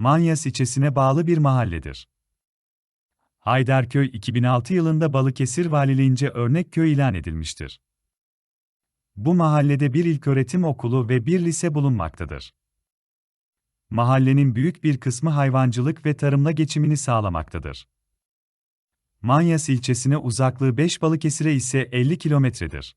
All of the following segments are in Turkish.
Manyas ilçesine bağlı bir mahalledir. Haydarköy 2006 yılında Balıkesir Valiliğince örnek köy ilan edilmiştir. Bu mahallede bir ilköğretim okulu ve bir lise bulunmaktadır. Mahallenin büyük bir kısmı hayvancılık ve tarımla geçimini sağlamaktadır. Manyas ilçesine uzaklığı 5 Balıkesir'e ise 50 kilometredir.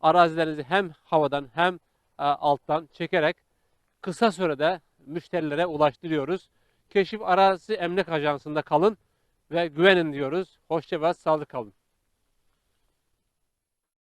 arazilerinizi hem havadan hem e, alttan çekerek kısa sürede müşterilere ulaştırıyoruz. Keşif Arazi Emlak Ajansı'nda kalın ve güvenin diyoruz. Hoşça ve sağlık kalın.